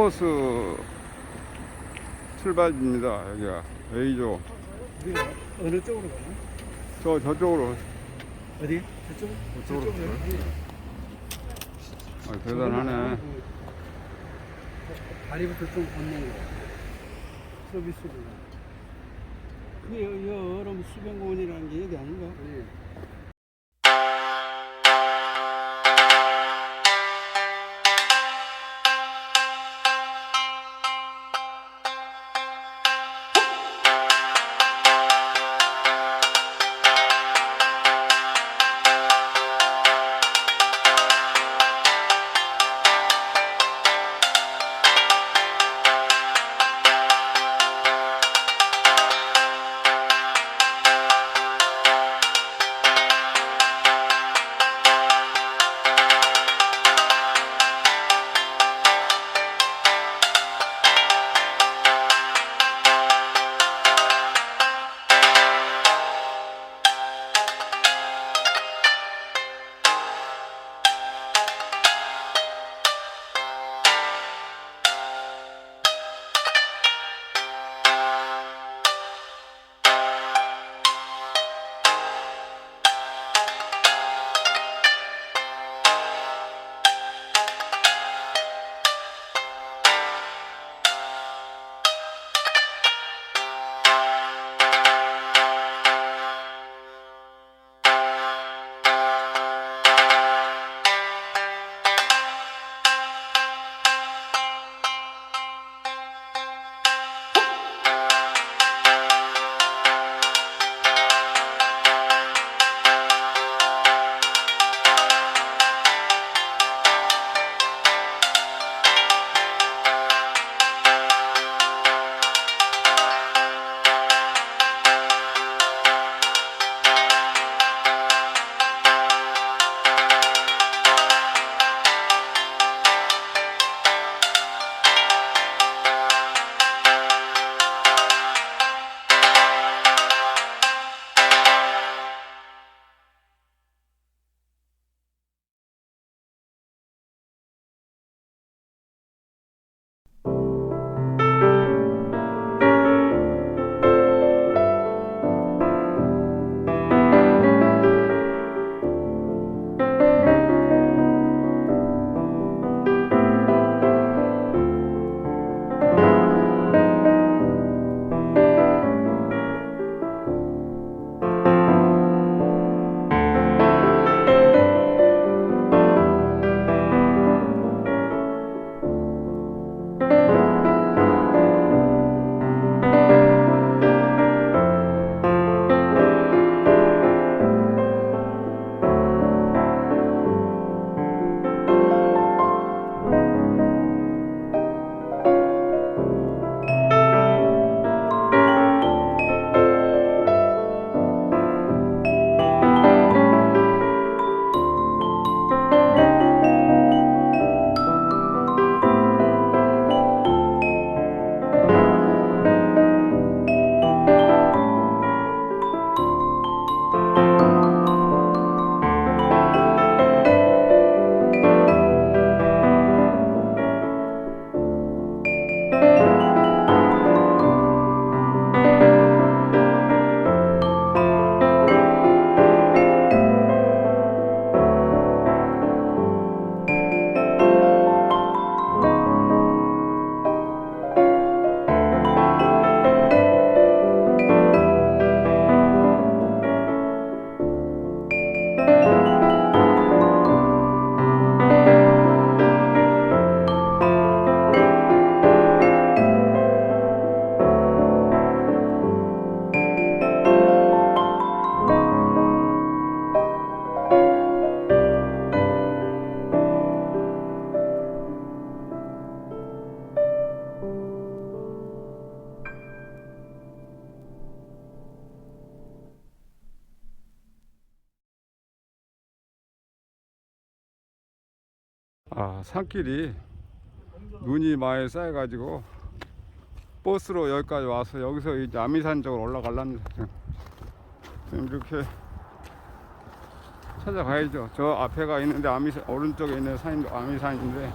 코스 출발입니다. 여기가 A조. 어느 쪽으로 가나? 저 저쪽으로. 어디? 저쪽? 저쪽으로 저쪽으로? 아, 대단하네. 다리부터 좀 걷는 거. 서비스로. 그게 여, 여 여름 수변공원이라는 게 여기 아닌가? 아, 산길이 눈이 많이 쌓여가지고 버스로 여기까지 와서 여기서 이제 아미산 쪽으로 올라갈랍니다. 지금 이렇게 찾아가야죠. 저 앞에가 있는데 아미산 오른쪽에 있는 산이 아미산인데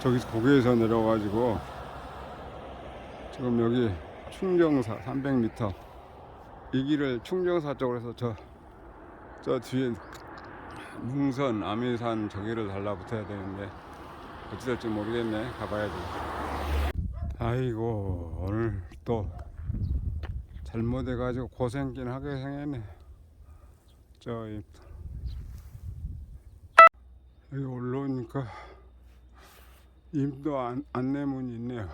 저기서 고개에서 내려가지고 지금 여기 충경사 300m 이 길을 충정사 쪽으로 해서 저, 저 뒤에 뭉선 아미산 저기를 달라붙어야 되는데 어찌 될지 모르겠네. 가봐야지. 아이고 오늘 또 잘못해가지고 고생긴 하게 생겼네. 저 이- 여기 올라오니까 임도 안, 안내문이 있네요.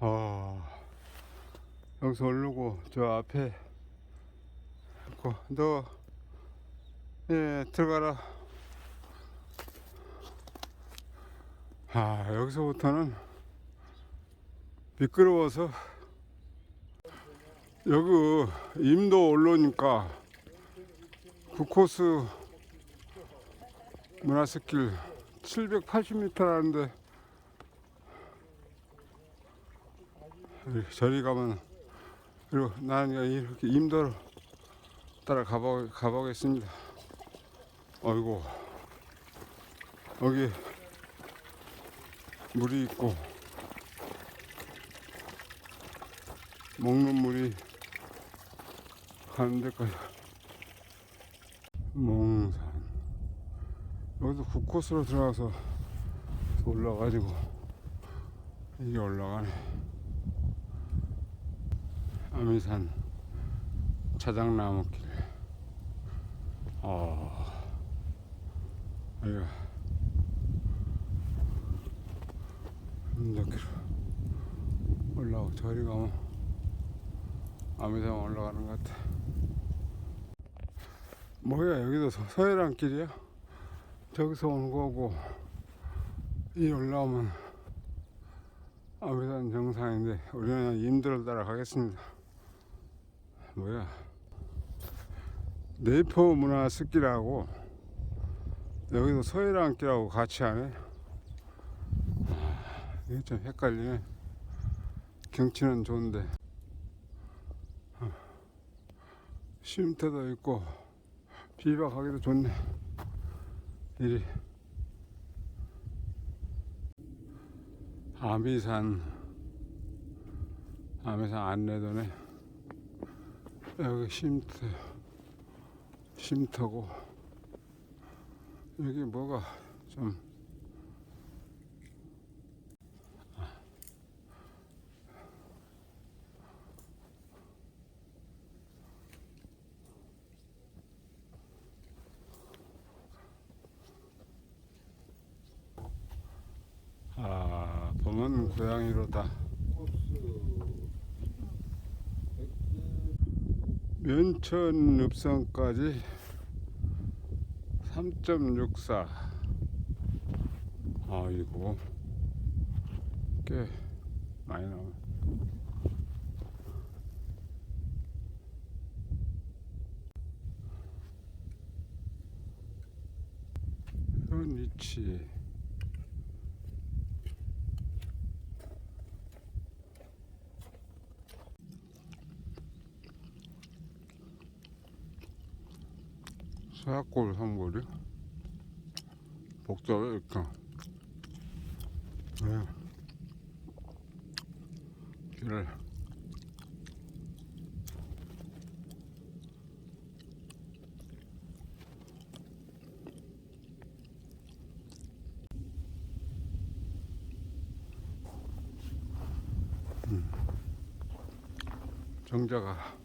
아 여기서 오르고 저 앞에 너 예, 들어가라. 아, 여기서부터는 미끄러워서 여기 임도 올라오니까 그 코스 문화스길 780m라는데 저리 가면 그리고 나는 이렇게 임도로 따라 가보, 가보겠습니다. 어이구. 여기 물이 있고 먹는 물이 가는 데까지. 몽산. 여기도 국코스로 들어가서 올라가지고 이게 올라가네 아미산 자작나무길 아 아이고. 이렇게 올라오고 저리 가면 아미산 올라가는 것 같아. 뭐야 여기도 서- 서해란 길이야? 저기서 오는 거고 이 올라오면 아미산 정상인데 우리는 임들을 따라 가겠습니다 뭐야 네포 문화 습기라고 여기도 서해랑 길하고 같이 하네. 아, 이게 좀 헷갈리네. 경치는 좋은데. 어, 쉼터도 있고, 비박하기도 좋네. 이리. 아미산, 아미산 안내도네. 여기 쉼터, 쉼터고. 여기 뭐가 좀 아, 봄은 고양이로다. 면천 읍성까지 3.64 아이고 꽤 많이 나오네. 현 위치 서약골 선물이 복잡해 일단 네. 길을 음. 정자가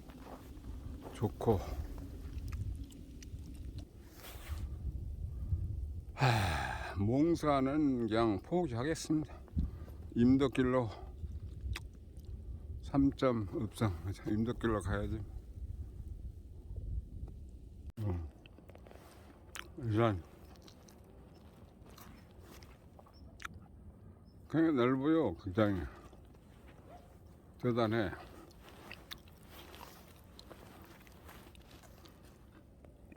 좋고 몽사는 그냥 포기하겠습니다. 임덕길로 3점 읍성 임덕길로 가야지. 어. 일단 그냥 넓어요 극장이 대단해.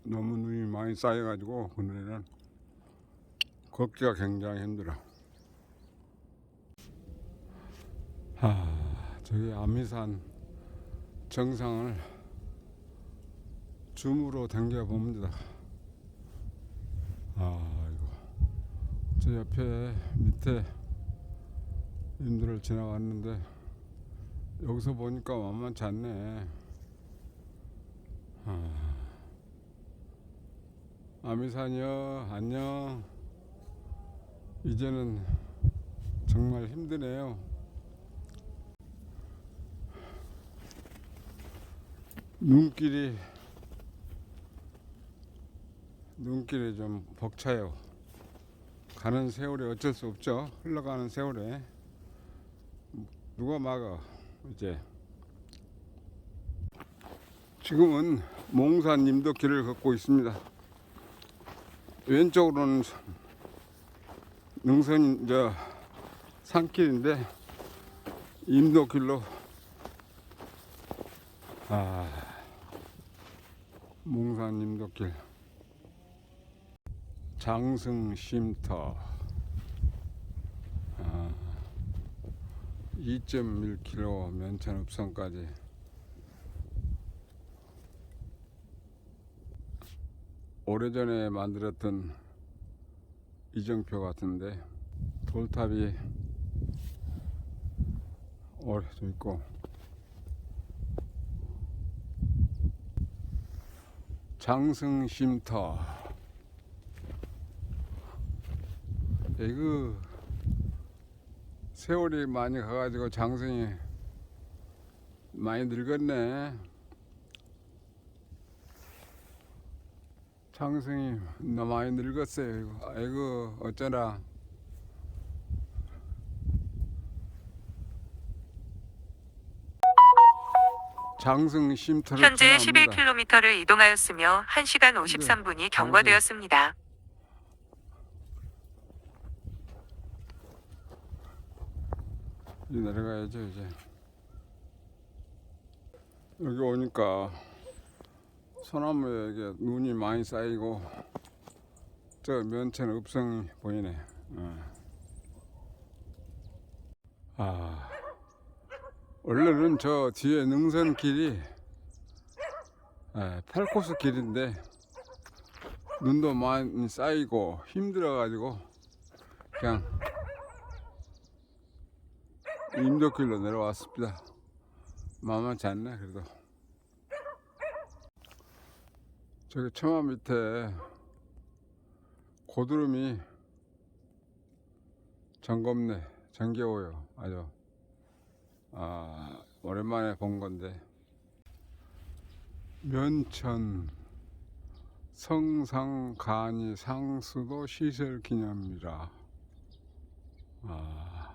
너무 눈이 많이 쌓여가지고 오늘은 걷기가 굉장히 힘들어. 아, 저기 아미산 정상을 줌으로 당겨 봅니다. 아, 이거 저 옆에 밑에 임들을 지나갔는데 여기서 보니까 만만치 않네. 아, 아미산이요 안녕. 이제는 정말 힘드네요. 눈길이 눈길이 좀 벅차요. 가는 세월이 어쩔 수 없죠. 흘러가는 세월에 누가 막아 이제 지금은 몽산 임덕길을 걷고 있습니다. 왼쪽으로는 능선 저 산길인데 임덕길로. 아 몽산 임덕길. 장승 쉼터. 아, 2.1km 면천 읍성까지. 오래전에 만들었던 이정표 같은데 돌탑이 오래도 있고 장승 쉼터 이거 세월이 많이 가가지고 장승이 많이 늙었네. 장승이 너 많이 늙었어요. 이거. 아이고 어쩌나. 장승 쉼터를 현재 떠납니다. 11km를 이동하였으며 1시간 53분이 경과되었습니다. 이제 내려가야죠 이제 여기 오니까 소나무에 이게 눈이 많이 쌓이고 저 면천 읍성이 보이네 어. 아 원래는 저 뒤에 능선 길이 에, 8코스 길인데 눈도 많이 쌓이고 힘들어 가지고 그냥 임덕길로 내려왔습니다. 만만치 않네 그래도. 저기 처마 밑에 고드름이 정겁네 정겨워요. 아주 아 오랜만에 본 건데. 면천 성상 간이 상수도 시설 기념이라. 아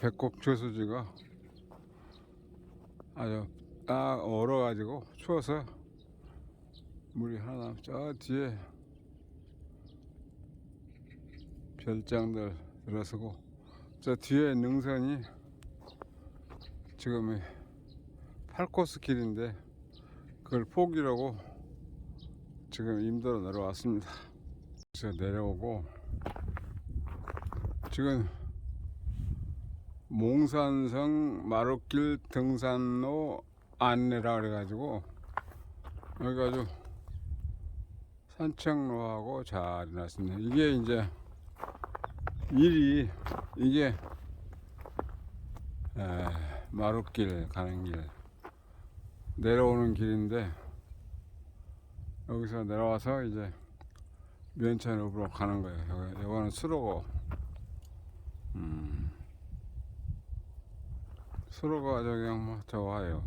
배꼽 저수지가 아주 딱 얼어가지고 추워서 물이 하나 저 뒤에 별장들 들어서고 저 뒤에 능선이 지금 8코스 길인데 그걸 포기라고 지금 임도로 내려왔습니다. 그래서 내려오고 지금 몽산성 마루길 등산로 안내라 그래가지고 여기 아주 산책로하고 잘 해놨습니다. 이게 이제 일이 이게 에, 마루길 가는 길 내려오는 길인데 여기서 내려와서 이제 면천읍으로 가는 거예요. 여기, 여기는 수로고 음. 수로가 저기 뭐 좋아요.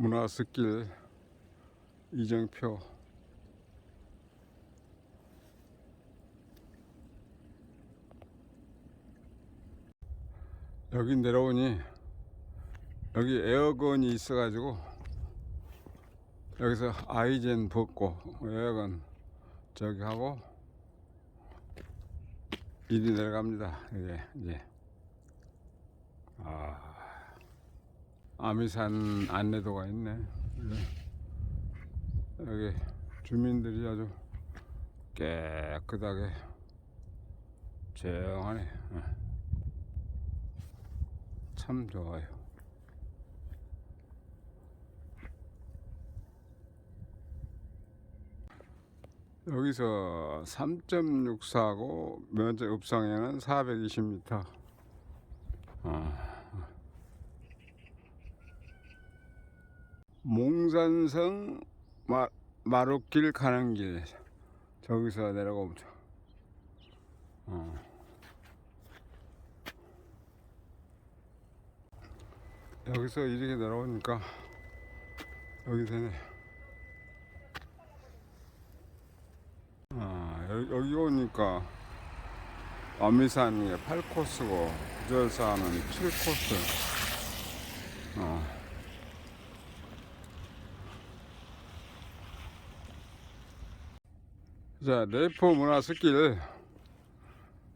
문화습길 이정표. 여기 내려오니 여기 에어건이 있어 가지고 여기서 아이젠 벗고 에어건 저기 하고 일이 내려갑니다. 이게 이제 아 아미산 안내도가 있네. 예. 여기 주민들이 아주 깨끗하게 조용하네. 예. 참 좋아요. 여기서 3.64고 면적 읍상에는 420m. 아. 몽산성 마, 마루길 가는 길 저기서 내려가면 돼. 어. 여기서 이렇게 내려오니까 여기 되네. 아, 여기, 여기 오니까 어미산이 8코스고 구절산은 7코스. 어. 자, 레포 문화스길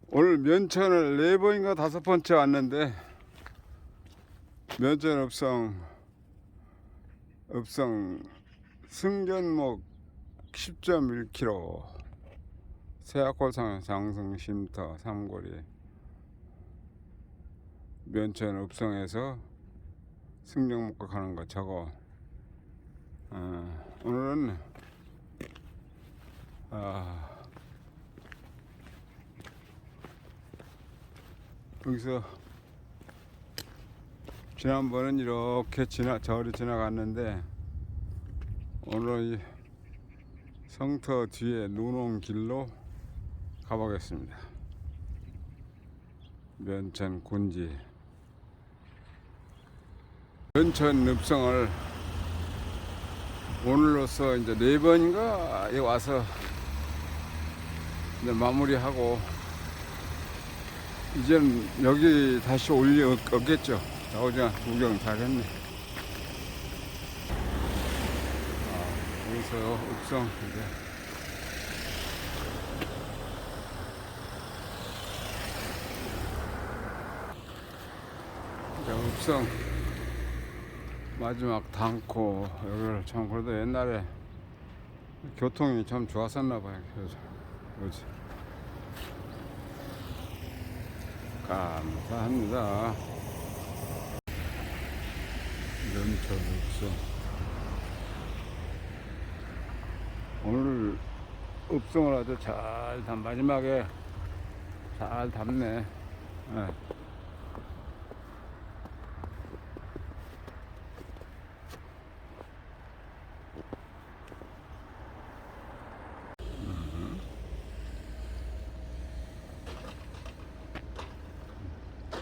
오늘 면천을 네 번인가 다섯 번째 왔는데 면천 읍성 읍성 승전목 10.1km 세악골상 장성 쉼터 삼거리 면천 읍성에서 승정목과 가는 거 저거. 어, 오늘은 아, 여기서 지난번은 이렇게 지나 저리 지나갔는데 오늘 이 성터 뒤에 눈온 길로 가보겠습니다. 면천 군지. 면천 읍성을 오늘로서 이제 네 번인가? 와서 이제 마무리하고 이제는 여기 다시 올리 없겠죠. 자, 어제 구경 잘했네. 아, 여기서 읍성 이제 읍성 마지막 담고 여기를 참 그래도 옛날에 교통이 참 좋았었나 봐요. 그래서 그렇지. 감사합니다. 연철 읍성. 오늘 읍성을 아주 잘 담, 마지막에 잘 담네. 예.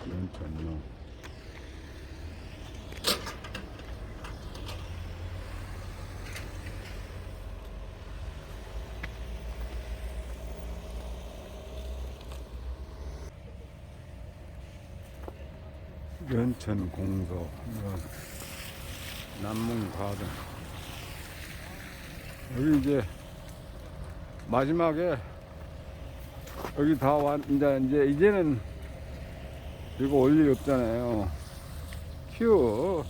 연천로. 연천 공소 남문과든 여기 이제 마지막에 여기 다 왔, 이제, 이제, 이제는 이거 올 일이 없잖아요. 휴.